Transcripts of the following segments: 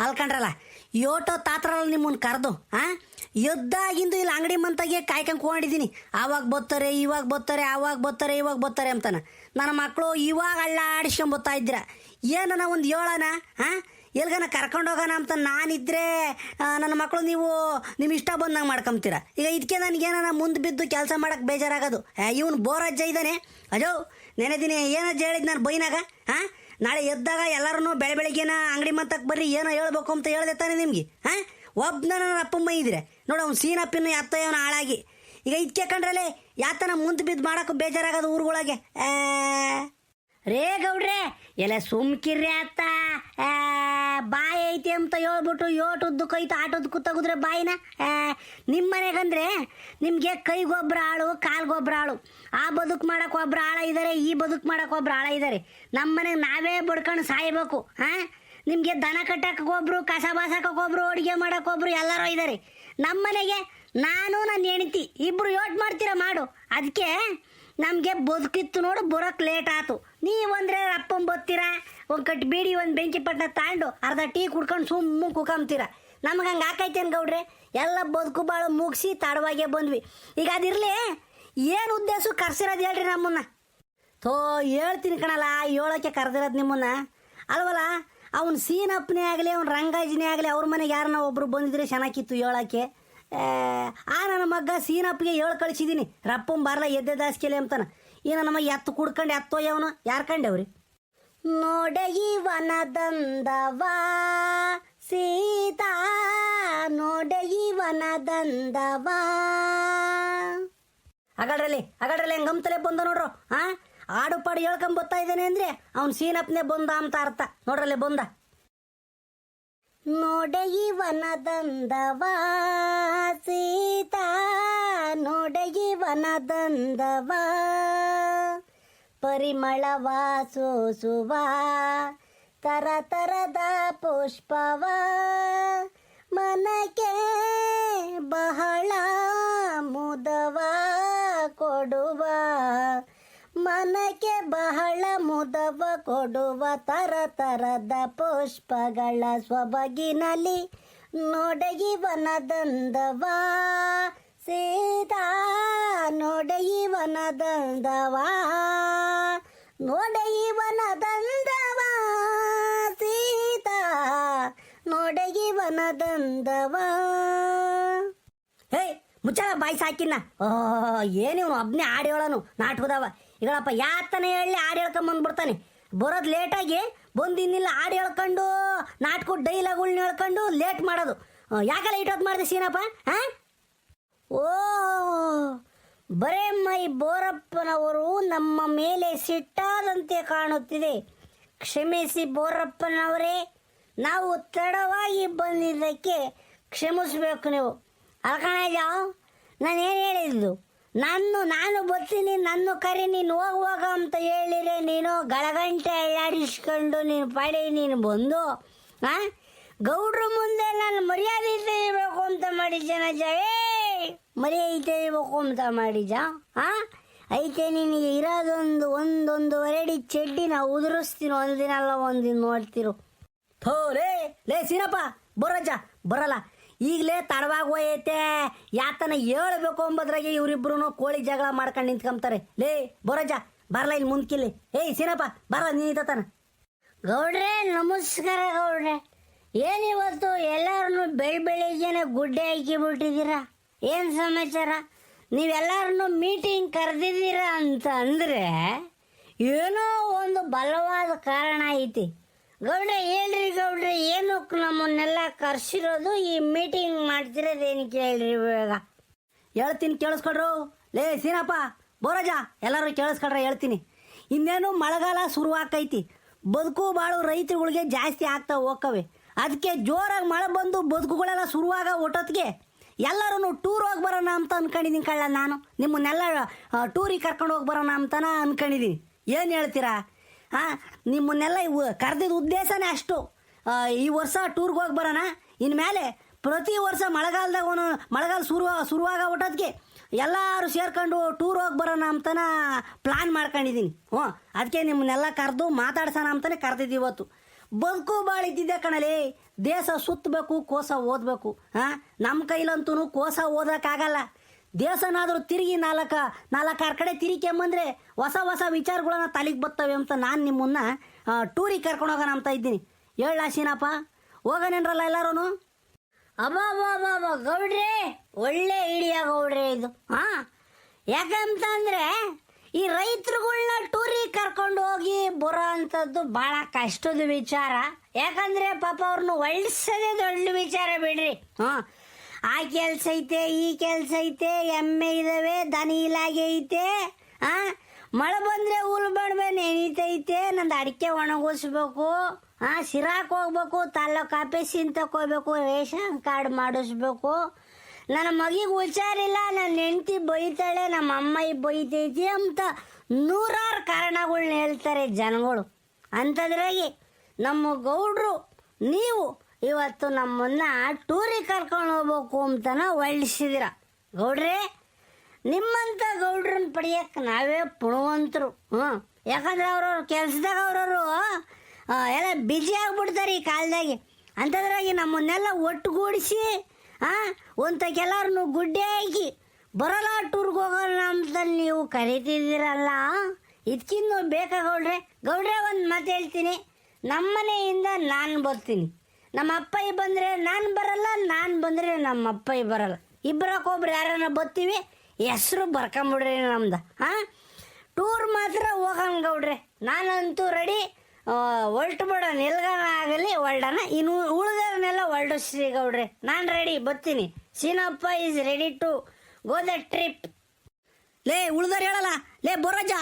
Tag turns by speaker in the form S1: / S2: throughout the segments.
S1: ಅಲ್ಕಂಡ್ರಲ್ಲ ಯೋಟೋ ತಾತ್ರಲ್ಲ ನಿಮ್ಮನ್ನ ಕರೆದು, ಆ? ಯುದ್ಧಾಗಿಂದು ಇಲ್ಲಿ, ಅಂಗಡಿ ಮಂತಾಗೆ ಕಾಯ್ಕೊಂಡು ಕೊಂಡಿದ್ದೀನಿ ಆವಾಗ ಬತ್ತಾರೆ, ಇವಾಗ ಬತ್ತಾರೆ, ಆವಾಗ ಬತ್ತಾರೆ, ಇವಾಗ ಬತ್ತಾರೆ ಅಂತಾನ. ನನ್ನ ಮಕ್ಕಳು ಇವಾಗ ಅಳ್ಳಾಡಿಸ್ಕೊಂಬತ್ತಾ ಇದ್ದೀರ. ಏನನ ಒಂದು ಹೇಳೋಣ ಹಾಂ ಎಲ್ಗನ ಕರ್ಕೊಂಡು ಹೋಗೋಣ ಅಂತ ನಾನಿದ್ರೆ ನನ್ನ ಮಕ್ಕಳು ನೀವು ನಿಮ್ಮ ಇಷ್ಟ ಬಂದಂಗೆ ಮಾಡ್ಕೊಂತೀರ ಈಗ ಇದಕ್ಕೆ ನನಗೇನ ಮುಂದೆ ಬಿದ್ದು ಕೆಲಸ ಮಾಡಕ್ಕೆ ಬೇಜಾರಾಗೋದು. ಇವನು ಬೋರಜ್ಜ ಇದ್ದಾನೆ ಅಜೋ ನೆನೆದಿನಿ ಏನಜ್ಜ ಹೇಳಿದ್ ನಾನು ಬೈನಾಗ ಹಾಂ ನಾಳೆ ಎದ್ದಾಗ ಎಲ್ಲರೂ ಬೆಳೆ ಬೆಳಿಗ್ಗೆನ ಅಂಗಡಿ ಮಂತಕ್ಕೆ ಬರ್ರಿ, ಏನೋ ಹೇಳ್ಬೇಕು ಅಂತ ಹೇಳ್ದೆ ತಾನೆ ನಿಮ್ಗೆ, ಹಾಂ? ಒಬ್ಬನ ನನ್ನ ಅಪ್ಪಮ್ಮ ಇದ್ರೆ, ನೋಡಿ ಅವ್ನು ಸೀನಪ್ಪಿನ ಎತ್ತ ಇವನ ಹಾಳಾಗಿ. ಈಗ ಇದಕ್ಕೆ ಕಂಡ್ರಲೆ ಯಾತನ ಮುಂದೆ ಬಿದ್ದು ಮಾಡೋಕೆ ಬೇಜಾರಾಗೋದು ಊರುಗಳಿಗೆ? ರೇ ಗೌಡ್ರೆ ಎಲ್ಲ ಸುಮ್ಕಿರ್ರೆ ಅತ್ತ. ಬಾಯಿ ಐತಿ ಅಂತ ಹೇಳ್ಬಿಟ್ಟು ಯೋಟುದ್ದು ಕೈತು ಆಟೋದಕ್ಕೂ ತೆಗೆದ್ರೆ ಬಾಯಿನ. ನಿಮ್ಮ ಮನೆಗಂದ್ರೆ ನಿಮಗೆ ಕೈ ಗೊಬ್ಬರ ಆಳು, ಕಾಲು ಗೊಬ್ಬರ ಆಳು. ಆ ಬದುಕು ಮಾಡೋಕೆ ಒಬ್ಬರು ಆಳ ಇದ್ದಾರೆ ಈ ಬದುಕು ಮಾಡಕ್ಕೆ ಒಬ್ರ ಆಳ ಇದ್ದಾರೆ ನಮ್ಮ ಮನೆಗೆ ನಾವೇ ಬಡ್ಕೊಂಡು ಸಾಯ್ಬೇಕು ಹಾಂ ನಿಮಗೆ ದನ ಕಟ್ಟಕ್ಕೆ ಒಬ್ರು ಕಸ ಬಾಸಕ್ಕೆ ಒಬ್ರು ಅಡುಗೆ ಮಾಡಕ್ಕೆ ಒಬ್ರು ಎಲ್ಲರೂ ಇದ್ದಾರೆ ನಮ್ಮ ಮನೆಗೆ ನಾನು ನನ್ನ ಹೆಂಡತಿ ಇಬ್ಬರು ಯೋಟ್ ಮಾಡ್ತೀರಾ ಮಾಡು. ಅದಕ್ಕೆ ನಮಗೆ ಬದುಕಿತ್ತು ನೋಡು ಬರೋಕ್ಕೆ ಲೇಟ್ ಆಯ್ತು ನೀವಂದ್ರೆ ಅಪ್ಪನ್ ಬತ್ತೀರಾ ಒಂದು ಕಟ್ಟು ಬೀಡಿ, ಒಂದು ಬೆಂಕಿ ಪಟ್ಟಣ ತಾಂಡು, ಅರ್ಧ ಟೀ ಕುಡ್ಕೊಂಡು ಸುಮ್ಮ ಕುಕಂತೀರ ನಮ್ಗೆ ಹಂಗೆ ಹಾಕೈತೇನು ಗೌಡ್ರೆ? ಎಲ್ಲ ಬದುಕು ಬಾಳು ಮುಗಿಸಿ ತಡವಾಗೆ ಬಂದ್ವಿ. ಈಗ ಅದಿರಲಿ, ಏನು ಉದ್ದೇಶ ಕರ್ಸಿರೋದು ಹೇಳ್ರಿ ನಮ್ಮನ್ನ? ಥೋ, ಹೇಳ್ತೀನಿ ಕಣಲ್ಲ ಹೇಳೋಕ್ಕೆ ಕರೆದಿರೋದು ನಿಮ್ಮನ್ನ. ಅಲ್ವಲ್ಲ, ಅವ್ನು ಸೀನಪ್ಪನೇ ಆಗಲಿ, ಅವ್ನು ರಂಗಾಜಿನೇ ಆಗಲಿ, ಅವ್ರ ಮನೆಗೆ ಯಾರನ್ನ ಒಬ್ರು ಬಂದಿದ್ರೆ ಚೆನ್ನಾಗಿತ್ತು ಹೇಳೋಕ್ಕೆ ಆ, ನನ್ನ ಮಗ್ಗ ಸೀನಪ್ಪಗೆ ಹೇಳಿ ಕಳಿಸಿದ್ದೀನಿ ರಪ್ಪನ್ ಬಾರ್ಲ ಎದ್ದೆ ದಾಸ್ಕೆಲೆ ಅಂತಾನ. ಈ ನನ್ನ ಮಗ ಎತ್ತು ಕುಡ್ಕೊಂಡು ಯಾರ್ ಯಾರು ಕಂಡವ್ರಿ ನೋಡೆ ವನದಂದವಾ ಸೀತಾ ನೋಡೆ ವನದಂದವ ಅಗಡ್ರಲ್ಲಿ ಅಗಡ್ರಲ್ಲಿ ಗಮ್ತಲೆ ಬಂದ ನೋಡ್ರು ಹಾ ಆಡು ಪಾಡು ಹೇಳ್ಕೊಂಡ್ ಬರ್ತಾ ಇದ್ದಾನೆ ಅಂದ್ರೆ ಅವ್ನು ಸೀನಪ್ನೆ ಬಂದ ಅಂತ ಅರ್ಥ. ನೋಡ್ರಲ್ಲೇ ಬಂದ. ಸೀತಾ ನೋಡೆ ಈ ವನದಂದವ ಪರಿಮಳವ ಸೋಸುವ ತರತರದ ಪುಷ್ಪವ. ಮನಕ್ಕೆ ಬಹಳ ಮುದವ ಕೊಡುವ. ಮನಕ್ಕೆ ಬಹಳ ಮುದವ ಕೊಡುವ ತರ ತರದ ಪುಷ್ಪಗಳ ಸೊಬಗಿನಲ್ಲಿ ನೋಡಗಿ ದಂದವಾ ಸೀತಾ ನೋಡಗಿ ದಂದವಾ ನೋಡಗಿ ದಂದವಾ ಸೀತಾ ನೋಡಗಿ ವನದಂದವ ಹೇ ಮುಚ್ಚಳ ಬಾಯಿ ಸಾಕಿನ ಓ ಏನಿವನು ಒಬ್ನೇ ಆಡಿಯೋಳನು ಹೇಳೋನು ನಾಟಕದವ. ಈಗಳಪ್ಪ ಯಾತನ ಹೇಳಿ ಹಾಡು ಹೇಳ್ಕೊಂಬಂದ್ಬಿಡ್ತಾನೆ ಬರೋದು ಲೇಟಾಗಿ ಬಂದಿನ್ನಿಲ್ಲ, ಹಾಡು ಹೇಳ್ಕೊಂಡು, ನಾಟಕ ಡೈಲಾಗ್ಗಳ್ನ ಹೇಳ್ಕೊಂಡು ಲೇಟ್ ಮಾಡೋದು. ಯಾಕೆಲ್ಲ ಯಾಕೆ ಲೇಟ್ ಹೊತ್ತು ಮಾಡಿದೆ ಸೀನಪ್ಪ ಹಾಂ ಓ, ಬರೇ ಮೈ ಬೋರಪ್ಪನವರು ನಮ್ಮ ಮೇಲೆ ಸಿಟ್ಟಾದಂತೆ ಕಾಣುತ್ತಿದೆ. ಕ್ಷಮಿಸಿ ಬೋರಪ್ಪನವರೇ, ನಾವು ತಡವಾಗಿ ಬಂದಿದ್ದಕ್ಕೆ ಕ್ಷಮಿಸ್ಬೇಕು ನೀವು. ಅಲ್ಕಣಜ ನಾನು ಏನು ಹೇಳಿದ್ದು? ನಾನು ನಾನು ಬರ್ತೀನಿ ನನ್ನ ಕರಿ, ನೀನು ಹೋಗುವಾಗ ಅಂತ ಹೇಳಿರೆ ನೀನು ಗಳಗಂಟೆ ಅಳ್ಳಾಡಿಸ್ಕೊಂಡು ನೀನು ಪಾಡಿ, ನೀನು ಬಂದು, ಆ? ಗೌಡ್ರ ಮುಂದೆ ನಾನು ಮರ್ಯಾದೆ ತೆಗಿಬೇಕು ಅಂತ ಮಾಡಿದ್ದೆ ಜನ ಏ, ಮರ್ಯಾದೆ ತೆಗಿಬೇಕು ಅಂತ ಮಾಡಿದ್ದ ಆ? ಐತೆ ನಿನಗೆ ಇರೋದೊಂದು, ಒಂದೊಂದು ಹೊರಡಿ ಚೆಡ್ಡಿ ನಾವು ಉದುರಿಸ್ತೀನಿ, ಒಂದಿನಲ್ಲ ಒಂದಿನ ನೋಡ್ತಿರು. ಥೋ, ಲೇ ಲೇ, ಸೀನಪ್ಪ ಬರಜ್ಜ ಬರಲ್ಲ. ಈಗಲೇ ತಡವಾಗಿ ಹೋಯೈತೆ ಯಾತನ ಹೇಳ್ಬೇಕು ಅಂಬದ್ರಾಗೆ ಇವರಿಬ್ರು ಕೋಳಿ ಜಗಳ ಮಾಡ್ಕೊಂಡು ನಿಂತ್ಕೊಂತಾರೆ ಲೇ, ಬರೋಜ ಬರಲ್ಲ ಇಲ್ಲಿ ಮುಂದ್ಕಿಲ್ಲಿ. ಏಯ್, ಸೀನಪ್ಪ ಬರಲ್ಲ ನೀತಾನ ಗೌಡ್ರೆ, ನಮಸ್ಕಾರ ಗೌಡ್ರೆ. ಏನಿವತ್ತು ಎಲ್ಲರನ್ನು ಬೆಳಿ ಬೆಳಿಗ್ಗೆನೆ ಗುಡ್ಡೆ ಹಾಕಿ ಬಿಟ್ಟಿದ್ದೀರ ಏನು ಸಮಾಚಾರ? ನೀವೆಲ್ಲರನ್ನು ಮೀಟಿಂಗ್ ಕರೆದಿದ್ದೀರಾ ಅಂತ ಅಂದ್ರೆ ಏನೋ ಒಂದು ಬಲವಾದ ಕಾರಣ ಐತಿ. ಗೌಡ್ರೆ, ಹೇಳ್ರಿ ಗೌಡ್ರೆ ಏನಕ್ಕೆ ನಮ್ಮನ್ನೆಲ್ಲ ಕರ್ಸಿರೋದು ಈ ಮೀಟಿಂಗ್ ಮಾಡ್ತಿರೋದು ಏನಕ್ಕೆ ಹೇಳ್ರಿ ಇವಾಗ? ಹೇಳ್ತೀನಿ, ಕೇಳಿಸ್ಕೊಡ್ರು. ಲೇ, ಸೀನಪ್ಪ, ಬೋರಜ ಎಲ್ಲರೂ ಕೇಳಿಸ್ಕೊಡ್ರೆ, ಹೇಳ್ತೀನಿ. ಇನ್ನೇನು ಮಳೆಗಾಲ ಶುರುವಾಕೈತಿ. ಬದುಕು ಬಾಳು ರೈತರುಗಳಿಗೆ ಜಾಸ್ತಿ ಆಗ್ತಾ ಹೋಗ್ತವೆ ಅದಕ್ಕೆ ಜೋರಾಗಿ ಮಳೆ ಬಂದು ಬದುಕುಗಳೆಲ್ಲ ಶುರುವಾಗ ಒಟ್ಟೊತ್ತಿಗೆ ಎಲ್ಲರೂ ಟೂರ್ ಹೋಗಿ ಬರೋಣ ಅಂತ ಅನ್ಕೊಂಡಿದ್ದೀನಿ ಕಳ್ಳ ನಾನು. ನಿಮ್ಮನ್ನೆಲ್ಲ ಟೂರಿಗೆ ಕರ್ಕೊಂಡು ಹೋಗಿ ಬರೋಣ ಅಂತನ ಅನ್ಕೊಂಡಿದ್ದೀನಿ ಏನು ಹೇಳ್ತೀರಾ? ಹಾಂ, ನಿಮ್ಮನ್ನೆಲ್ಲ ಇವು ಕರೆದಿದ್ದ ಉದ್ದೇಶನೇ ಅಷ್ಟು. ಈ ವರ್ಷ ಟೂರ್ಗೆ ಹೋಗಿ ಬರೋಣ. ಇನ್ಮೇಲೆ ಪ್ರತಿ ವರ್ಷ ಮಳೆಗಾಲದಾಗ ಅವನು ಮಳೆಗಾಲ ಶುರು ಶುರುವಾಗ ಎಲ್ಲರೂ ಸೇರ್ಕೊಂಡು ಟೂರ್ ಹೋಗಿ ಬರೋಣ ಅಂತನ ಪ್ಲಾನ್ ಮಾಡ್ಕೊಂಡಿದ್ದೀನಿ ಹ್ಞೂ ಅದಕ್ಕೆ ನಿಮ್ಮನ್ನೆಲ್ಲ ಕರೆದು ಮಾತಾಡ್ಸೋಣ ಅಂತಲೇ ಕರೆದಿದ್ದು ಇವತ್ತು. ಬದುಕು ಭಾಳ ಇದ್ದಿದ್ದೆ ಕಣಲೇ. ದೇಶ ಸುತ್ತಬೇಕು ಕೋಸ ಓದಬೇಕು. ಹಾಂ ನಮ್ಮ ಕೈಲಂತೂ ಕೋಸ ಓದೋಕ್ಕಾಗಲ್ಲ ದೇಶನಾದರೂ ತಿರುಗಿ ನಾಲ್ಕ ನಾಲ್ಕಾರು ಕಡೆ ತಿರುಗಿಕೆಂಬಂದ್ರೆ ಹೊಸ ಹೊಸ ವಿಚಾರಗಳನ್ನ ತಲೆಗೆ ಬರ್ತವೆ ಅಂತ ನಾನು ನಿಮ್ಮನ್ನ ಟೂರಿಗೆ ಕರ್ಕೊಂಡು ಹೋಗೋಣ ಅಂತ ಇದ್ದೀನಿ. ಹೇಳ ಸೀನಪ್ಪ ಹೋಗೋಣೇನ್ರಲ್ಲ ಎಲ್ಲರೂ ಅಬ್ಬಬ್ಬಬ್ಬ ಗೌಡ್ರಿ, ಒಳ್ಳೆ ಐಡಿಯಾ ಗೌಡ್ರಿ ಇದು. ಹಾ, ಯಾಕಂತಂದ್ರೆ ಈ ರೈತರುಗಳನ್ನ ಟೂರಿಗೆ ಕರ್ಕೊಂಡು ಹೋಗಿ ಬರೋ ಅಂಥದ್ದು ಭಾಳ ಕಷ್ಟದ ವಿಚಾರ. ಯಾಕಂದ್ರೆ ಪಾಪ ಅವ್ರನ್ನ ಒಳ್ಸದೇ ದೊಡ್ಡ ವಿಚಾರ ಬಿಡ್ರಿ. ಹಾ ಆ ಕೆಲ್ಸ ಐತೆ, ಈ ಕೆಲ್ಸ ಐತೆ, ಎಮ್ಮೆ ಇದಾವೆ, ದನ ಇಲಾಗೆ ಐತೆ, ಆ? ಮಳೆ ಬಂದ್ರೆ ಹುಲ್ ಬಡ್ಬೆ ನೆನೀತೈತೆ, ನಂದು ಅಡಿಕೆ ಒಣಗಿಸ್ಬೇಕು, ಆ? ಸಿರಾಕ್ ಹೋಗ್ಬೇಕು ತಾಲೂಕು ಆಫೀಸಿನ ತಗೋಬೇಕು ರೇಷನ್ ಕಾರ್ಡ್ ಮಾಡಿಸ್ಬೇಕು. ನನ್ನ ಮಗಿಗೆ ಹುಷಾರಿಲ್ಲ ನನ್ನ ಹೆಂಡತಿ ಬೈತಾಳೆ, ನಮ್ಮ ಅಮ್ಮ ಬೈತೈತಿ ಅಂತ ನೂರಾರು ಕಾರಣಗಳನ್ನ ಹೇಳ್ತಾರೆ ಜನಗಳು. ಅಂಥದ್ರಾಗಿ ನಮ್ಮ ಗೌಡ್ರು, ನೀವು ಇವತ್ತು ನಮ್ಮನ್ನ ಟೂರಿಗೆ ಕರ್ಕೊಂಡು ಹೋಗ್ಬೇಕು ಅಂತನ ಒಳ್ಳಿಸಿದಿರ ಗೌಡ್ರಿ ನಿಮ್ಮಂಥ ಗೌಡ್ರನ್ನ ಪಡೆಯಕ್ಕೆ ನಾವೇ ಪುಣವಂತರು. ಹ್ಞೂ, ಯಾಕಂದ್ರೆ ಅವ್ರವ್ರ ಕೆಲ್ಸದಾಗ ಅವ್ರವರು ಎಲ್ಲ ಬಿಜಿ ಆಗ್ಬಿಡ್ತಾರೆ ಈ ಕಾಲದಾಗೆ. ಅಂತದ್ರಾಗಿ ನಮ್ಮನ್ನೆಲ್ಲ ಒಟ್ಟುಗೂಡಿಸಿ ಹಾಂ ಕೆಲವ್ರನ್ನು ಗುಡ್ಡೆ ಹಾಕಿ, ಬರಲ್ಲ ಟೂರ್ಗೆ ಹೋಗೋಣ ಅಂತ ನೀವು ಕರಿತಿದ್ದೀರಲ್ಲ? ಇದಕ್ಕಿಂತ ಬೇಕಾ ಗೌಡ್ರೆ? ಗೌಡ್ರೆ, ಒಂದು ಮಾತು ಹೇಳ್ತೀನಿ. ನಮ್ಮನೆಯಿಂದ ನಾನು ಬರ್ತೀನಿ. ನಮ್ಮ ಅಪ್ಪಯ್ಯ ಬಂದರೆ ನಾನು ಬರಲ್ಲ, ನಾನು ಬಂದರೆ ನಮ್ಮ ಅಪ್ಪಯ್ಯ ಬರಲ್ಲ. ಇಬ್ಬರಕ್ಕೊಬ್ರು ಯಾರನ್ನ ಬತ್ತೀವಿ ಹೆಸರು ಬರ್ಕೊಂಬಿಡ್ರಿ ನಮ್ದು ಹಾಂ ಟೂರ್ ಮಾತ್ರ ಹೋಗಂಗೌಡ್ರಿ ಗೌಡ್ರೆ. ನಾನಂತೂ ರೆಡಿ ಹೊಲ್ಟು ಬಿಡೋಣ ಎಲ್ಗಾನ ಆಗಲಿ ಹೊಲ್ಡನ ಇನ್ನು ಉಳಿದವನ್ನೆಲ್ಲ ಹೊಲ್ಡಿಸ್ರಿ ಗೌಡ್ರೆ. ನಾನು ರೆಡಿ ಬರ್ತೀನಿ. Seenappa is ready to go the trip ಲೇ, ಉಳ್ದವ್ರು ಹೇಳಲ್ಲ. ಲೇ, ಬರೋಜ,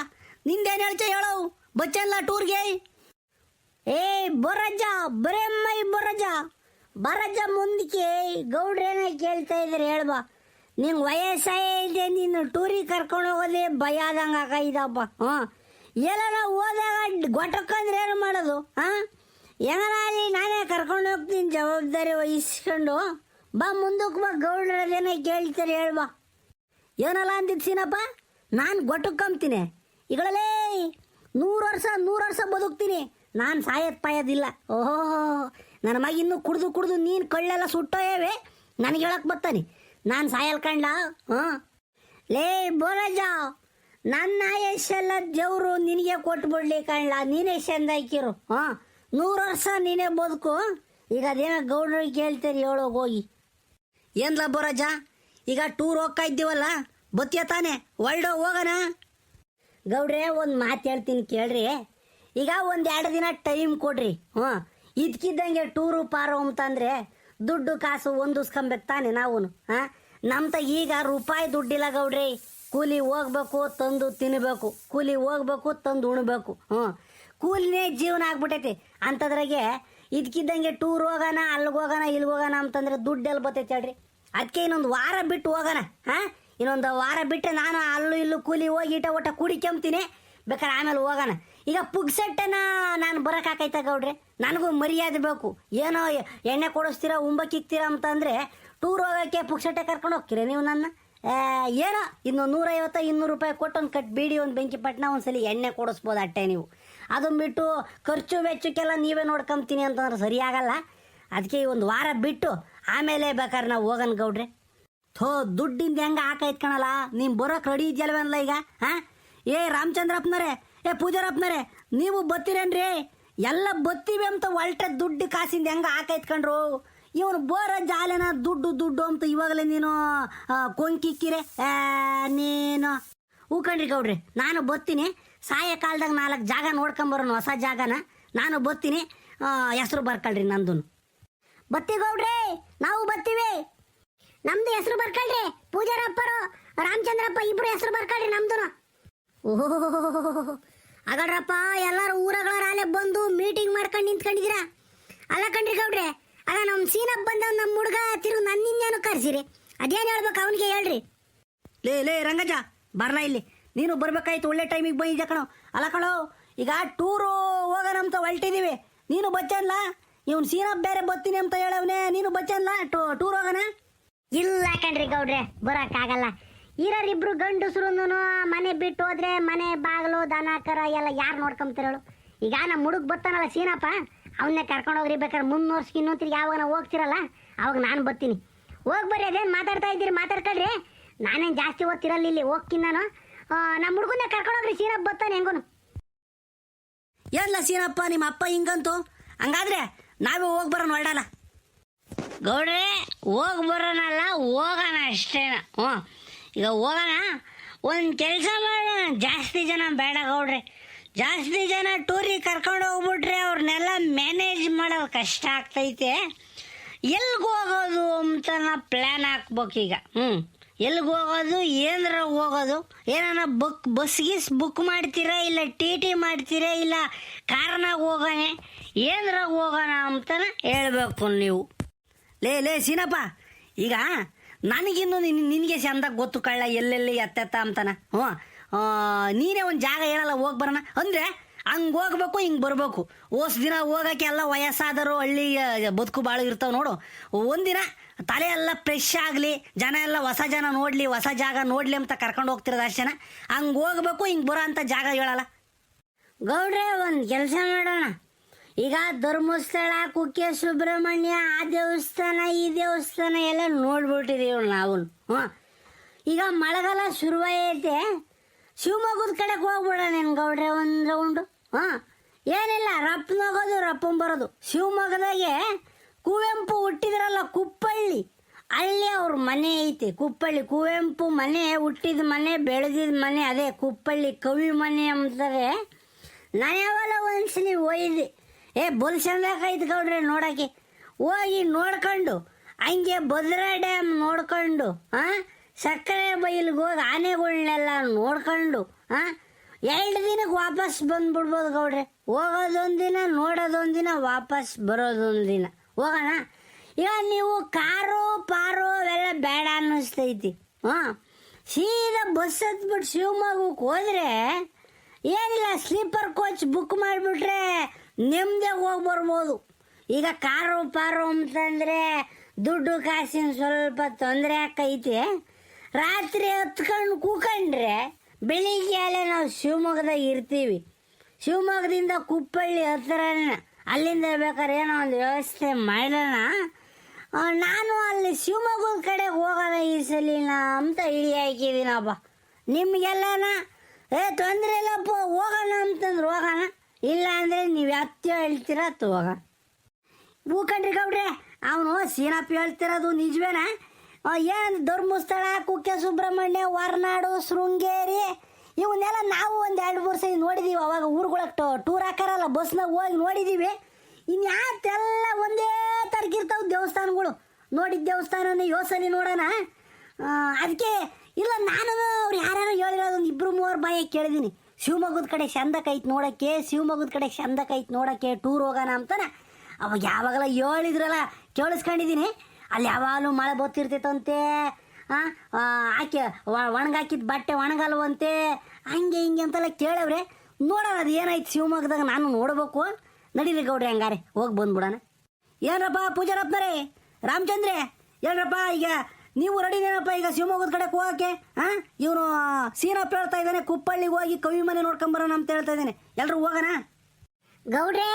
S1: ನಿಂದೇನು ಹೇಳ್ಚ ಹೇಳವು ಬಚ್ಚಲ್ಲ ಟೂರ್ಗೆ ಏ ಬೊರಜ್ಜ ಬರೇಮ್ಮೈ ಬೊರಜ್ಜ ಬರಜ ಮುಂದಕ್ಕೆ ಗೌಡ್ರೇನ ಕೇಳ್ತಾ ಇದ್ರೆ ಹೇಳ್ಬಾ. ನಿಂಗೆ ವಯಸ್ಸಾಗಿದೆ ನೀನು ಟೂರಿಗೆ ಕರ್ಕೊಂಡು ಹೋಗೋದೇ ಭಯ ಆದಂಗೆ ಇದಪ್ಪ ಹಾಂ. ಎಲ್ಲ ಹೋದಾಗ ಗೊಟ್ಟಕ್ಕಂದ್ರೆ ಏನು ಮಾಡೋದು? ಹಾಂ? ಹೆಂಗನಾಗಲಿ ನಾನೇ ಕರ್ಕೊಂಡು ಹೋಗ್ತೀನಿ, ಜವಾಬ್ದಾರಿ ವಹಿಸ್ಕೊಂಡು. ಬಾ ಮುಂದಕ್ಕೆ ಬಾ ಗೌಡ್ರೇನ ಕೇಳ್ತಾರೆ ಹೇಳ್ಬಾ. ಏನಲ್ಲ ಸೀನಪ್ಪ? ನಾನು ಗೊಟ್ಟಕ್ಕಂತೀನಿ ಈಗಳಲ್ಲೇ ನೂರು ವರ್ಷ ನೂರು ವರ್ಷ ಬದುಕ್ತೀನಿ. ನಾನು ಸಾಯದ್ ಪಾಯೋದಿಲ್ಲ. ಓಹೋ ನನ್ನ ಮಗ ಇನ್ನೂ ಕುಡ್ದು ಕುಡ್ದು ನೀನು ಕಳ್ಳೆಲ್ಲ ಸುಟ್ಟೋಯೇವೆ ನನಗೆ ಹೇಳಕ್ ಬರ್ತಾನೆ ನಾನು ಸಾಯಲ್ ಕಂಡ ಹಾಂ? ಲೇ ಬೋರಜ ನನ್ನ ಆಯಸ್ಸೆಲ್ಲ ದೇವರು ನಿನಗೆ ಕೊಟ್ಟು ಬಿಡ್ಲಿ ಕಣ್ಲ, ನೀನೇ ಚೆಂದ ಹಾಕಿರು, ಹಾಂ? ನೂರು ವರ್ಷ ನೀನೇ ಬದುಕು, ಈಗ ಅದೇನೋ ಗೌಡ್ರಿಗೆ ಕೇಳ್ತೀರಿ ಹೇಳೋಗಿ ಹೋಗಿ. ಏನ್ಲ ಬೋರಜ ಈಗ ಟೂರ್ ಹೋಗ್ತಾ ಇದ್ದೀವಲ್ಲ, ಬತ್ತಿಯ ತಾನೆ ವರ್ಲ್ಡ್ ಹೋಗೋಣ ಗೌಡ್ರೆ, ಒಂದು ಮಾತು ಹೇಳ್ತೀನಿ ಕೇಳ್ರಿ. ಈಗ ಒಂದ್ ಎರಡು ದಿನ ಟೈಮ್ ಕೊಡ್ರಿ. ಹ್ಞೂ. ಇದ್ಕಿದ್ದಂಗೆ ಟೂರು ಪಾರು ಅಂತಂದ್ರೆ ದುಡ್ಡು ಕಾಸು ಹೊಂದಿಸ್ಕೊಬೇಕು ತಾನೆ ನಾವು ಹಾಂ? ನಮ್ತ ಈಗ ರೂಪಾಯಿ ದುಡ್ಡಿಲ್ಲ ಗೌಡ್ರಿ. ಕೂಲಿ ಹೋಗ್ಬೇಕು, ತಂದು ತಿನ್ನಬೇಕು ಕೂಲಿ ಹೋಗ್ಬೇಕು, ತಂದು ಉಣ್ಬೇಕು. ಹ್ಞೂ. ಕೂಲಿನೇ ಜೀವನ ಆಗ್ಬಿಟ್ಟೈತಿ ಅಂಥದ್ರಾಗೆ ಇದ್ಕಿದ್ದಂಗೆ ಟೂರ್ ಹೋಗೋಣ, ಅಲ್ಲಿಗೆ ಹೋಗೋಣ, ಇಲ್ಲಿಗೆ ಹೋಗೋಣ ಅಂತಂದ್ರೆ ದುಡ್ಡು ಎಲ್ಲಿ ಬರ್ತೈತೆ ಹೇಳ್ರಿ? ಅದಕ್ಕೆ ಇನ್ನೊಂದು ವಾರ ಬಿಟ್ಟು ಹೋಗೋಣ, ಹಾಂ? ಇನ್ನೊಂದು ವಾರ ಬಿಟ್ಟರೆ ನಾನು ಅಲ್ಲೂ ಇಲ್ಲೂ ಕೂಲಿ ಹೋಗಿ ಈಟ ಊಟ ಕುಡಿಕೊಂಬ್ತೀನಿ ಬೇಕಾದ್ರೆ ಆಮೇಲೆ ಹೋಗೋಣ. ಈಗ ಪುಗ್ಸಟ್ಟನ ನಾನು ಬರೋಕ್ಕಾಕೈತ ಗೌಡ್ರೆ. ನನಗೂ ಮರ್ಯಾದೆ ಬೇಕು. ಏನೋ ಎಣ್ಣೆ ಕೊಡಿಸ್ತೀರಾ ಉಂಬಕ್ಕಿಕ್ತೀರಾ ಅಂತಂದರೆ ಟೂರ್ ಹೋಗೋಕ್ಕೆ ಪುಗ್ಸಟ್ಟೆ ಕರ್ಕೊಂಡು ಹೋಗ್ತೀರಾ ನೀವು ನನ್ನ? ಏನೋ ಇನ್ನು ನೂರೈವತ್ತು ಇನ್ನೂರು ರೂಪಾಯಿ ಕೊಟ್ಟು ಒಂದು ಕಟ್ ಬೀಡಿ ಒಂದು ಬೆಂಕಿ ಪಟ್ಟಣ ಒಂದ್ಸಲಿ ಎಣ್ಣೆ ಕೊಡಿಸ್ಬೋದು ಅಟ್ಟೆ ನೀವು. ಅದನ್ನ ಬಿಟ್ಟು ಖರ್ಚು ವೆಚ್ಚಕ್ಕೆಲ್ಲ ನೀವೇ ನೋಡ್ಕೊಂತೀನಿ ಅಂತಂದ್ರೆ ಸರಿಯಾಗಲ್ಲ. ಅದಕ್ಕೆ ಒಂದು ವಾರ ಬಿಟ್ಟು ಆಮೇಲೆ ಬೇಕಾದ್ರೆ ನಾವು ಹೋಗೋಣ ಗೌಡ್ರೆ. ಥೋ, ದುಡ್ಡಿಂದ ಹೆಂಗೆ ಹಾಕೈತ್ ಕಣಲ್ಲ. ಬರೋಕೆ ಬರೋಕ್ ರೆಡಿ ಇದೆಯಲ್ವೇನಲ್ಲ ಈಗ, ಹಾಂ? ಏ ರಾಮಚಂದ್ರಪ್ಪನರೇ ಏ ಪೂಜಾರಪ್ಪನರೇ, ನೀವು ಬತ್ತೀರೇನ್ರಿ? ಎಲ್ಲ ಬತ್ತೀವಿ ಅಂತ ಒಲ್ಟೆ ದುಡ್ಡು ಕಾಸಿಂದ ಹೆಂಗ ಹಾಕೈತ್ಕೊಂಡ್ರು ಇವನು ಬೋರ ಜಾಲೆನ ದುಡ್ಡು ದುಡ್ಡು ಅಂತ ಇವಾಗಲೇ ನೀನು ಕೊಂಕಿಕ್ಕಿರೆ ನೀನು. ಹೂಕಂಡ್ರಿ ಗೌಡ್ರಿ, ನಾನು ಬರ್ತೀನಿ ಸಾಯಂಕಾಲದಾಗ ನಾಲ್ಕು ಜಾಗ ನೋಡ್ಕೊಂಬರೋನು ಹೊಸ ಜಾಗನ. ನಾನು ಬರ್ತೀನಿ ಹೆಸರು ಬರ್ಕಳ್ರಿ ನಂದು ಬತ್ತಿ ಗೌಡ್ರಿ, ನಾವು ಬತ್ತೀವಿ. ನಮ್ದು ಹೆಸರು ಬರ್ಕಳ್ರಿ, ಪೂಜಾರಪ್ಪರು, ರಾಮಚಂದ್ರಪ್ಪ ಇಬ್ರು ಹೆಸರು ಬರ್ಕಳ್ರಿ ನಮ್ದು ಓಹೋ ಹಾಗಾದ್ರಪ್ಪ ಊರಗಳ ರಾಣೆ ಬಂದು ಮೀಟಿಂಗ್ ಮಾಡ್ಕೊಂಡು ನಿಂತ್ಕೊಂಡಿದ್ದೀರಾ? ಅಲ್ಲ ಕಣ್ರಿ ಗೌಡ್ರೆ ಆಗ ನಮ್ಮ ಸೀನಪ್ಪ ಬಂದ ನಮ್ಮ ಹುಡುಗ ತಿರುಗಿ ನನ್ನಿಂದೇನು ಕರ್ಸಿರಿ. ಅದೇನು ಹೇಳ್ಬೇಕು ಅವನಿಗೆ ಹೇಳ್ರಿ. ಲೇ ಲೇ ರಂಗಜ ಬರಲ ಇಲ್ಲಿ. ನೀನು ಬರ್ಬೇಕಾಯ್ತು ಒಳ್ಳೆ ಟೈಮಿಗೆ ಬಂದಿದ್ದೆ ಕಣೋ. ಅಲ್ಲ ಕಣೋ ಈಗ ಟೂರು ಹೋಗೋಣ ಅಂತ ಹೊಲ್ಟಿದೀವಿ. ನೀನು ಬಚ್ಚನ್ಲ? ಇವ್ನು ಸೀನಪ್ಪ ಬೇರೆ ಬತ್ತೀನಿ ಅಂತ ಹೇಳವನೇ. ನೀನು ಬಚ್ಚನ್ಲ ಟೂರ್ ಹೋಗೋಣ? ಇಲ್ಲ ಕಣ್ರಿ ಗೌಡ್ರೆ ಬರೋಕ್ಕಾಗಲ್ಲ. ಇರೋರಿಬ್ರು ಗಂಡಸ್ರು ಮನೆ ಬಿಟ್ಟು ಹೋದ್ರೆ ಮನೆ ಬಾಗಿಲು ದನ ಕರ ಎಲ್ಲ ಯಾರು ನೋಡ್ಕೊಂತಾರೇಳು ಈಗ ನಮ್ಮ ಹುಡುಗ ಬರ್ತಾನಲ್ಲ ಸೀನಪ್ಪ
S2: ಅವನ್ನೇ ಕರ್ಕೊಂಡು ಹೋಗ್ರಿ ಬೇಕಾದ್ರೆ ಮುನ್ನೂರ್ಸ್ ಇನ್ನೊಂದ್ರಿಗೆ ಯಾವಾಗ ಹೋಗ್ತಿರಲ್ಲ ಅವಾಗ ನಾನು ಬರ್ತೀನಿ. ಹೋಗಿ ಬರ್ರಿ ಅದೇನು ಮಾತಾಡ್ತಾ ಇದ್ದೀರಿ ಮಾತಾಡ್ಕೊಳ್ರಿ. ನಾನೇನು ಜಾಸ್ತಿ ಓದ್ತಿರಲ್ಲ ಇಲ್ಲಿ ಹೋಗ್ತೀನಿ ನಾನು. ನಮ್ಮ ಹುಡುಗನ್ನ ಕರ್ಕೊಂಡು ಹೋಗ್ರಿ ಸೀನಪ್ಪ ಬರ್ತಾನೆ ಹೆಂಗೋನು.
S1: ಎಲ್ಲ ಸೀನಪ್ಪ ನಿಮ್ಮ ಅಪ್ಪ ಹಿಂಗಂತು? ಹಂಗಾದ್ರೆ ನಾವೇ ಹೋಗಿ ಬರೋಣ ಹೊರಡಲ್ಲ
S2: ಗೌಡ್ರೆ ಹೋಗಿ ಬರೋಣಲ್ಲ ಹೋಗೋಣ ಅಷ್ಟೇನ. ಹ್ಞೂ ಈಗ ಹೋಗೋಣ. ಒಂದು ಕೆಲಸ ಮಾಡೋಣ. ಜಾಸ್ತಿ ಜನ ಬೇಡ ಗೌಡ್ರಿ. ಜಾಸ್ತಿ ಜನ ಟೂರಿಗೆ ಕರ್ಕೊಂಡು ಹೋಗ್ಬಿಟ್ರೆ ಅವ್ರನ್ನೆಲ್ಲ ಮ್ಯಾನೇಜ್ ಮಾಡೋ ಕಷ್ಟ ಆಗ್ತೈತೆ. ಎಲ್ಗೆ ಹೋಗೋದು ಅಂತ ನಾ ಪ್ಲ್ಯಾನ್ ಹಾಕ್ಬೇಕು ಈಗ. ಹ್ಞೂ ಎಲ್ಗೆ ಹೋಗೋದು, ಏನರ ಹೋಗೋದು. ಏನಾರ ಬುಕ್ ಬಸ್ ಗೀಸ್ ಬುಕ್ ಮಾಡ್ತೀರಾ ಇಲ್ಲ ಟಿ ಟಿ ಮಾಡ್ತೀರಾ ಇಲ್ಲ ಕಾರ್ನಾಗ ಹೋಗೋಣ? ಏನರ ಹೋಗೋಣ ಅಂತನ ಹೇಳ್ಬೇಕು ನೀವು.
S1: ಲೇ ಲೇ, ಸೀನಪ್ಪ. ಈಗ ನನಗಿನ್ನು ನಿನ್ ನಿನಗೆ ಚಂದ ಗೊತ್ತು ಕಳ್ಳ, ಎಲ್ಲೆಲ್ಲಿ ಎತ್ತೆತ್ತ ಅಂತಾನ. ಹ್ಞೂ. ನೀನೇ ಒಂದು ಜಾಗ ಹೇಳಲ್ಲ, ಹೋಗಿ ಬರೋಣ. ಅಂದರೆ ಹಂಗೆ ಹೋಗ್ಬೇಕು, ಹಿಂಗೆ ಬರಬೇಕು. ಓಸ್ ದಿನ ಹೋಗಕ್ಕೆ ಎಲ್ಲ ವಯಸ್ಸಾದರು ಹಳ್ಳಿ ಬದುಕು ಭಾಳ ಇರ್ತಾವೆ ನೋಡು. ಒಂದಿನ ತಲೆ ಎಲ್ಲ ಫ್ರೆಶ್ ಆಗಲಿ, ಜನ ಎಲ್ಲ ಹೊಸ ಜನ ನೋಡಲಿ, ಹೊಸ ಜಾಗ ನೋಡಲಿ ಅಂತ ಕರ್ಕೊಂಡು ಹೋಗ್ತಿರೋದು ಅಷ್ಟೇನ ಹಂಗೆ ಹೋಗ್ಬೇಕು, ಹಿಂಗೆ ಬರೋ ಅಂತ ಜಾಗ ಹೇಳಲ್ಲ.
S2: ಗೌಡ್ರೆ, ಒಂದು ಕೆಲಸ ಮಾಡೋಣ. ಈಗ ಧರ್ಮಸ್ಥಳ, ಕುಕ್ಕೆ, ಸುಬ್ರಹ್ಮಣ್ಯ, ಆ ದೇವಸ್ಥಾನ, ಈ ದೇವಸ್ಥಾನ ಎಲ್ಲ ನೋಡ್ಬಿಟ್ಟಿದೀವಿ ನಾವು ಹ್ಞೂ ಈಗ ಮಳೆಗಾಲ ಶುರುವಾಗೈತೆ ಶಿವಮೊಗ್ಗದ ಕಡೆಗೆ ಹೋಗ್ಬಿಡೋಣ ನಿನ್ ಗೌಡ್ರೆ ಒಂದು ರೌಂಡು ಹಾಂ ಏನಿಲ್ಲ ರಪ್ಪನ ಹೋಗೋದು ರಪ್ಪನ್ ಬರೋದು. ಶಿವಮೊಗ್ಗದಾಗೆ ಕುವೆಂಪು ಹುಟ್ಟಿದ್ರಲ್ಲ ಕುಪ್ಪಳ್ಳಿ. ಅಲ್ಲಿ ಅವ್ರ ಮನೆ ಐತೆ, ಕುಪ್ಪಳ್ಳಿ. ಕುವೆಂಪು ಮನೆ, ಹುಟ್ಟಿದ ಮನೆ, ಬೆಳೆದಿದ ಮನೆ, ಅದೇ ಕುಪ್ಪಳ್ಳಿ ಕವಿ ಮನೆ ಅಂತಾರೆ. ನಾನು ಒಂದ್ಸಲಿ ಹೋಗಿದ್ದೆ ಏ ಬುಲ್ಸನ್ದಾಗ ಗೌಡ್ರೆ ನೋಡಕ್ಕೆ ಹೋಗಿ ನೋಡ್ಕೊಂಡು, ಹಂಗೆ ಭದ್ರಾ ಡ್ಯಾಮ್ ನೋಡ್ಕೊಂಡು ಹಾಂ ಸಕ್ಕರೆ ಬೈಲಿಗೆ ಹೋಗಿ ಆನೆಗಳನ್ನೆಲ್ಲ ನೋಡ್ಕೊಂಡು ಹಾಂ ಎರಡು ದಿನಕ್ಕೆ ವಾಪಸ್ ಬಂದ್ಬಿಡ್ಬೋದು ಗೌಡ್ರೆ. ಹೋಗೋದೊಂದಿನ, ನೋಡೋದೊಂದಿನ, ವಾಪಸ್ ಬರೋದೊಂದಿನ. ಹೋಗೋಣ? ಈಗ ನೀವು ಕಾರು ಪಾರು ಅವೆಲ್ಲ ಬೇಡ ಅನ್ನಿಸ್ತೈತಿ. ಹಾಂ ಸೀದಾ ಬಸ್ ಹತ್ಬಿಟ್ಟು ಶಿವಮೊಗ್ಗಕ್ಕೆ ಹೋದ್ರೆ, ಏನಿಲ್ಲ, ಸ್ಲೀಪರ್ ಕೋಚ್ ಬುಕ್ ಮಾಡಿಬಿಟ್ರೆ ನೆಮ್ಮದಿಯಾಗಿ ಹೋಗಿ ಬರ್ಬೋದು. ಈಗ ಕಾರು, ಪಾರು ಅಂತಂದರೆ ದುಡ್ಡು ಕಾಸಿನ ಸ್ವಲ್ಪ ತೊಂದರೆ ಆಕೈತೆ. ರಾತ್ರಿ ಹತ್ಕೊಂಡು ಕೂಕಂಡ್ರೆ ಬೆಳಿಗ್ಗೆ ನಾವು ಶಿವಮೊಗ್ಗದಾಗ ಇರ್ತೀವಿ. ಶಿವಮೊಗ್ಗದಿಂದ ಕುಪ್ಪಳ್ಳಿ ಹತ್ರನೇ ಅಲ್ಲಿಂದ ಬೇಕಾದ್ರೆ ಏನೋ ಒಂದು ವ್ಯವಸ್ಥೆ ಮಾಡೋಣ ನಾನು ಅಲ್ಲಿ ಶಿವಮೊಗ್ಗದ ಕಡೆ ಹೋಗೋಣ ಈ ಸಲಿನ ಅಂತ ಇಳಿ ಹಾಕಿದ್ದೀನಪ್ಪ ನಿಮಗೆಲ್ಲನ? ಏ, ತೊಂದರೆ ಇಲ್ಲಪ್ಪ, ಹೋಗೋಣ ಅಂತಂದ್ರೆ, ಹೋಗೋಣ. ಇಲ್ಲ ಅಂದರೆ ನೀವು ಹತ್ತಿ ಹೇಳ್ತೀರಾ ತೋಗ ಹೋಗೋಣ ಹೂಕಂಡ್ರಿ ಗೌಡ್ರೆ, ಅವನು ಸೀನಪ್ಪ ಹೇಳ್ತಿರೋದು ನಿಜವೇನ? ಏನು ಧರ್ಮಸ್ಥಳ, ಕುಕ್ಕೆ ಸುಬ್ರಹ್ಮಣ್ಯ, ಹೊರನಾಡು, ಶೃಂಗೇರಿ, ಇವನ್ನೆಲ್ಲ ನಾವು ಒಂದು ಎರಡು ಮೂರು ಸರಿ ನೋಡಿದ್ದೀವಿ ಅವಾಗ ಊರುಗಳಕ್ಕೆ ಟೂರ್ ಹಾಕಾರಲ್ಲ, ಬಸ್ನಾಗ ಹೋಗಿ ನೋಡಿದ್ದೀವಿ ಇನ್ಯಾತೆಲ್ಲ ಒಂದೇ ತರಕಿರ್ತಾವೆ ದೇವಸ್ಥಾನಗಳು. ನೋಡಿದ ದೇವಸ್ಥಾನನೇ ಯೋಸಲಿ ನೋಡೋಣ. ಅದಕ್ಕೆ ಇಲ್ಲ, ನಾನು ಅವ್ರು ಯಾರು ಹೇಳಿರೋದು ಒಂದು ಇಬ್ಬರು ಮೂವರು ಬಾಯಿ ಕೇಳಿದ್ದೀನಿ ಶಿವಮೊಗ್ಗದ ಕಡೆ ಚಂದಕ್ಕೈತೆ ನೋಡೋಕ್ಕೆ, ಶಿವಮೊಗ್ಗದ ಕಡೆ ಚಂದಕ್ಕೈತೆ ನೋಡೋಕ್ಕೆ ಟೂರ್ ಹೋಗೋಣ ಅಂತಾನೆ. ಅವಾಗ ಯಾವಾಗಲ ಹೇಳಿದ್ರಲ್ಲ ಕೇಳಿಸ್ಕೊಂಡಿದ್ದೀನಿ ಅಲ್ಲಿ ಯಾವಾಗಲೂ ಮಳೆ ಬತ್ತಿರ್ತೈತಂತೆ ಆಕೆ ಒಣಗಾಕಿದ ಬಟ್ಟೆ ಒಣಗಲ್ವಂತೆ, ಹಂಗೆ ಹಿಂಗೆ ಅಂತೆಲ್ಲ ಕೇಳವ್ರೆ. ನೋಡೋಣ, ಅದು ಏನಾಯ್ತು ಶಿವಮೊಗ್ಗದಾಗ ನಾನು ನೋಡಬೇಕು. ನಡೀರಿ ಗೌಡ್ರಿ ಹಂಗಾರೆ, ಹೋಗಿ ಬಂದ್ಬಿಡೋಣ. ಏನಪ್ಪ ಪೂಜಾರಪ್ಪನರೇ ರಾಮಚಂದ್ರೆ ಏನಪ್ಪ ಈಗ ನೀವು ರೆಡಿನೇನಪ್ಪ ಈಗ ಶಿವಮೊಗ್ಗದ ಕಡೆ ಹೋಗಕ್ಕೆ ಹಾಂ ಇವನು ಸೀನಪ್ಪ ಹೇಳ್ತಾ ಇದ್ದಾನೆ ಕುಪ್ಪಳ್ಳಿಗೆ ಹೋಗಿ ಕವಿ ಮನೆ ನೋಡ್ಕೊಂಬರೋಣ ಅಂತ ಹೇಳ್ತಾ ಇದ್ದಾನೆ. ಎಲ್ಲರೂ ಹೋಗೋಣ?
S3: ಗೌಡ್ರೆ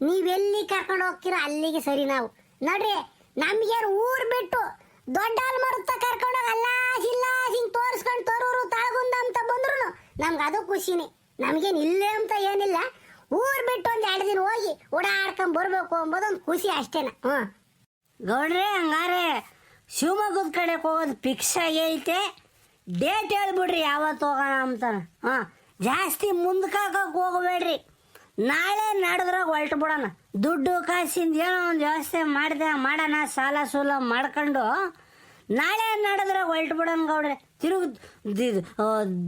S3: ನೀವೆಲ್ಲಿ ಕರ್ಕೊಂಡು ಹೋಗ್ತೀರಾ ಅಲ್ಲಿಗೆ ಸರಿ ನಾವು. ನೋಡ್ರಿ ನಮ್ಗೇನು ಊರ್ ಬಿಟ್ಟು ದೊಡ್ಡ ಮರುತ್ತ ಕರ್ಕೊಂಡು ಅಲ್ಲ ಇಲ್ಲ ಹಿಂಗ್ ತೋರಿಸ್ಕೊಂಡು ತರೂರು ತಾಳಗುಂದ ಅಂತ ಬಂದ್ರು ನಮ್ಗೆ ಅದು ಖುಷಿನೇ. ನಮ್ಗೇನು ಇಲ್ಲೇ ಅಂತ ಏನಿಲ್ಲ. ಊರ್ ಬಿಟ್ಟು ಒಂದ್ ಎರಡು ದಿನ ಹೋಗಿ ಓಡಾಡ್ಕೊಂಡ್ ಬರ್ಬೇಕು ಅಂಬೋದೊಂದು ಖುಷಿ ಅಷ್ಟೇನ. ಹ್ಮ್.
S2: ಗೌಡ್ರೆ ಹಂಗಾರೆ ಶಿವಮೊಗ್ಗದ ಕಡೆ ಹೋಗೋದು ಫಿಕ್ಸ್ ಆಗೈತೆ ಡೇಟ್ ಹೇಳ್ಬಿಡ್ರಿ ಯಾವತ್ತು ಹೋಗೋಣ ಅಂತಾನೆ ಹಾಂ, ಜಾಸ್ತಿ ಮುಂದಕ್ಕಾಗಕ್ಕೆ ಹೋಗಬೇಡ್ರಿ. ನಾಳೆ ನಡೆದ್ರಾಗ ಹೊಲ್ಟು ಬಿಡೋಣ. ದುಡ್ಡು ಕಾಸಿಂದ ಏನೋ ಒಂದು ವ್ಯವಸ್ಥೆ ಮಾಡಿದೆ, ಮಾಡೋಣ, ಸಾಲ ಸೂಲ ಮಾಡ್ಕೊಂಡು. ನಾಳೆ ನಡೆದ್ರಾಗ ಹೊಲ್ಟು ಬಿಡೋಣ ಗೌಡ್ರೆ. ತಿರುಗಿ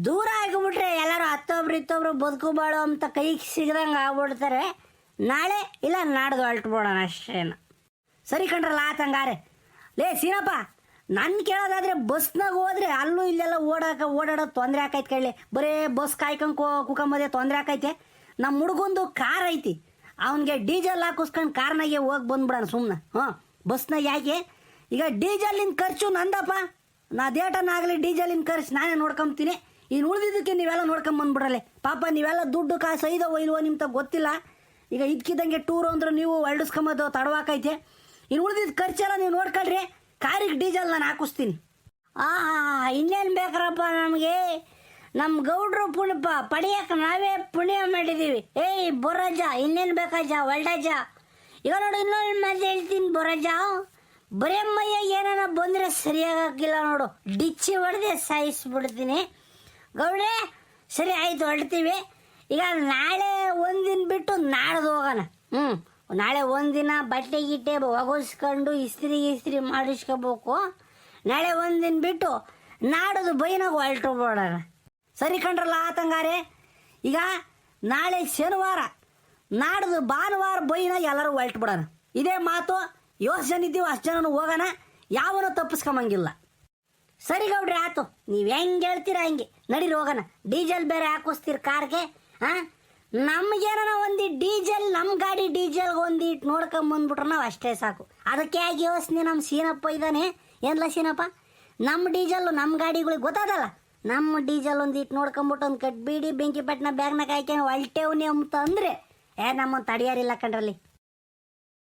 S2: ದೂರ ಆಗಿಬಿಟ್ರೆ ಎಲ್ಲರೂ ಹತ್ತೊಬ್ರು ಇತ್ತೊಬ್ರು ಬದುಕು ಬಾಳು ಅಂತ ಕೈಗೆ ಸಿಗದಂಗೆ ಆಗ್ಬಿಡ್ತಾರೆ. ನಾಳೆ ಇಲ್ಲ, ನಾಡ್ದು ಹೊಲ್ಟು ಬಿಡೋಣ ಅಷ್ಟೇನ.
S1: ಸರಿ ಕಂಡ್ರಲ್ಲ ಆತ ಹಂಗಾರೆ ಲೇ, ಸೀನಪ್ಪ ನನ್ನ ಕೇಳೋದಾದ್ರೆ ಬಸ್ನಾಗ ಹೋದ್ರೆ ಅಲ್ಲೂ ಇಲ್ಲೆಲ್ಲ ಓಡಾಕ ಓಡಾಡೋದು ತೊಂದರೆ ಆಕೈತೆ ಕೇಳಿ ಬರೇ ಬಸ್ ಕಾಯ್ಕೊಂಡು ಕುಕಂಬದೆ ತೊಂದರೆ ಆಕೈತೆ. ನಮ್ಮ ಹುಡುಗಂದು ಕಾರ್ ಐತಿ. ಅವನಿಗೆ ಡೀಸೆಲ್ ಹಾಕಿಸ್ಕೊಂಡು ಕಾರ್ನಾಗೆ ಹೋಗಿ ಬಂದ್ಬಿಡೋಣ ಸುಮ್ಮನೆ ಹಾಂ ಬಸ್ನಾಗ ಯಾಕೆ? ಈಗ ಡೀಸೆಲಿನ ಖರ್ಚು ನಂದಪ್ಪ. ನಾ ದೇಟನಾಗಲಿ ಡೀಸೆಲಿನ ಖರ್ಚು ನಾನೇ ನೋಡ್ಕೊಂತೀನಿ ಇನ್ನು ಉಳಿದಿದ್ದಕ್ಕೆ ನೀವೆಲ್ಲ ನೋಡ್ಕೊಂಬಂದ್ಬಿಡ್ರಲೆ ಪಾಪ, ನೀವೆಲ್ಲ ದುಡ್ಡು ಕಾಸು ಐದೋ ಇಲ್ವೋ ನಿಮ್ತ ಗೊತ್ತಿಲ್ಲ. ಈಗ ಇದ್ಕಿದ್ದಂಗೆ ಟೂರ್ ಅಂದ್ರೆ ನೀವು ಹೊರಡಿಸ್ಕೊಂಬೋದು ತಡವಾಕೈತೆ. ಇನ್ನು ಉಳಿದಿದ್ದು ಖರ್ಚೆಲ್ಲ ನೀವು ನೋಡ್ಕೊಳ್ರಿ. ಕಾರಿಗೆ ಡೀಸೆಲ್ ನಾನು ಹಾಕಿಸ್ತೀನಿ.
S2: ಆ ಇನ್ನೇನು ಬೇಕ್ರಪ್ಪ ನಮಗೆ? ನಮ್ಮ ಗೌಡ್ರು ಪುಣ್ಯಪ್ಪ ಪಡಿಯಕ್ಕೆ ನಾವೇ ಪುಣ್ಯ ಮಾಡಿದ್ದೀವಿ ಏಯ್ ಬೊರಜ ಇನ್ನೇನು ಬೇಕಾಜ ಒಳ್ಡಜ್ಜ ಈಗ ನೋಡು, ಇನ್ನೊಂದು ಮಾತು ಹೇಳ್ತೀನಿ ಬೊರಜ ಬರೇ ಮೈಯ ಏನಾರ ಬಂದರೆ ಸರಿಯಾಗಿಲ್ಲ ನೋಡು. ಡಿಚ್ಚಿ ಹೊಡೆದೇ ಸಾಯಿಸ್ಬಿಡ್ತೀನಿ. ಗೌಡ್ರೆ, ಸರಿ, ಆಯ್ತು ಹೊಡ್ತೀವಿ ಈಗ ನಾಳೆ ಒಂದಿನ ಬಿಟ್ಟು ನಾಳ್ದು ಹೋಗೋಣ. ಹ್ಞೂ ನಾಳೆ ಒಂದಿನ ಬಟ್ಟೆ ಗಿಟ್ಟೆ ಒಗಸ್ಕೊಂಡು ಇಸ್ತ್ರಿ ಇಸ್ತ್ರಿ ಮಾಡಿಸ್ಕೋಬೇಕು. ನಾಳೆ ಒಂದಿನ ಬಿಟ್ಟು ನಾಡದು ಬೈನಾಗ ಹೊರಟು ಬಿಡೋಣ
S1: ಸರಿ ಕಂಡ್ರಲ್ಲ ಆತಂಗಾರೆ? ಈಗ ನಾಳೆ ಶನಿವಾರ, ನಾಡೋದು ಭಾನುವಾರ ಬೈನಾಗ ಎಲ್ಲರೂ ಹೊಲ್ಟ್ಬಿಡೋಣ ಇದೇ ಮಾತು ಯೋಚನೆ ಜನ ಇದ್ದೀವಿ ಅಷ್ಟು ಜನನು ಹೋಗೋಣ, ಯಾವನು ತಪ್ಪಿಸ್ಕೊಂಬಂಗಿಲ್ಲ.
S2: ಸರಿ ಗೌಡ್ರಿ, ಆತು. ನೀವು ಹೆಂಗೆ ಹೇಳ್ತೀರಾ ಹಂಗೆ? ನಡೀರಿ ಹೋಗೋಣ. ಡೀಸೆಲ್ ಬೇರೆ ಹಾಕಿಸ್ತೀರಿ ಕಾರ್ಗೆ ಹಾಂ ನಮ್ಗೇನ ಒಂದಿ ಡೀಸೆಲ್ ನಮ್ಮ ಗಾಡಿ ಡೀಸೆಲ್ಗೆ ಒಂದಿಟ್ಟು ನೋಡ್ಕೊಂಬಂದ್ಬಿಟ್ರೆ ನಾವು ಅಷ್ಟೇ ಸಾಕು. ಅದಕ್ಕೆ ಆಗಿ ಯೋಚನೆ ನಮ್ಮ ಸೀನಪ್ಪ ಇದ್ದಾನೆ ಏನ್ಲ ಸೀನಪ್ಪ? ನಮ್ಮ ಡೀಸೆಲ್ ನಮ್ಮ ಗಾಡಿಗಳಿಗೆ ಗೊತ್ತಾದಲ್ಲ? ನಮ್ಮ ಡೀಸೆಲ್ ಒಂದಿಟ್ಟು ನೋಡ್ಕೊಂಬಿಟ್ಟು ಒಂದು ಕಟ್ ಬೀಡಿ ಬೆಂಕಿ ಪಟ್ನ ಬ್ಯಾಗ್ನಾಗ ಹಾಕ್ಯಾನ ಹೊಲ್ಟೇವ್ನಿ ಅಂತ ಅಂದ್ರೆ. ಏ ನಮ್ಮ ತಡಿಯಾರಿಲ್ಲ ಕಣ್ರಲ್ಲಿ.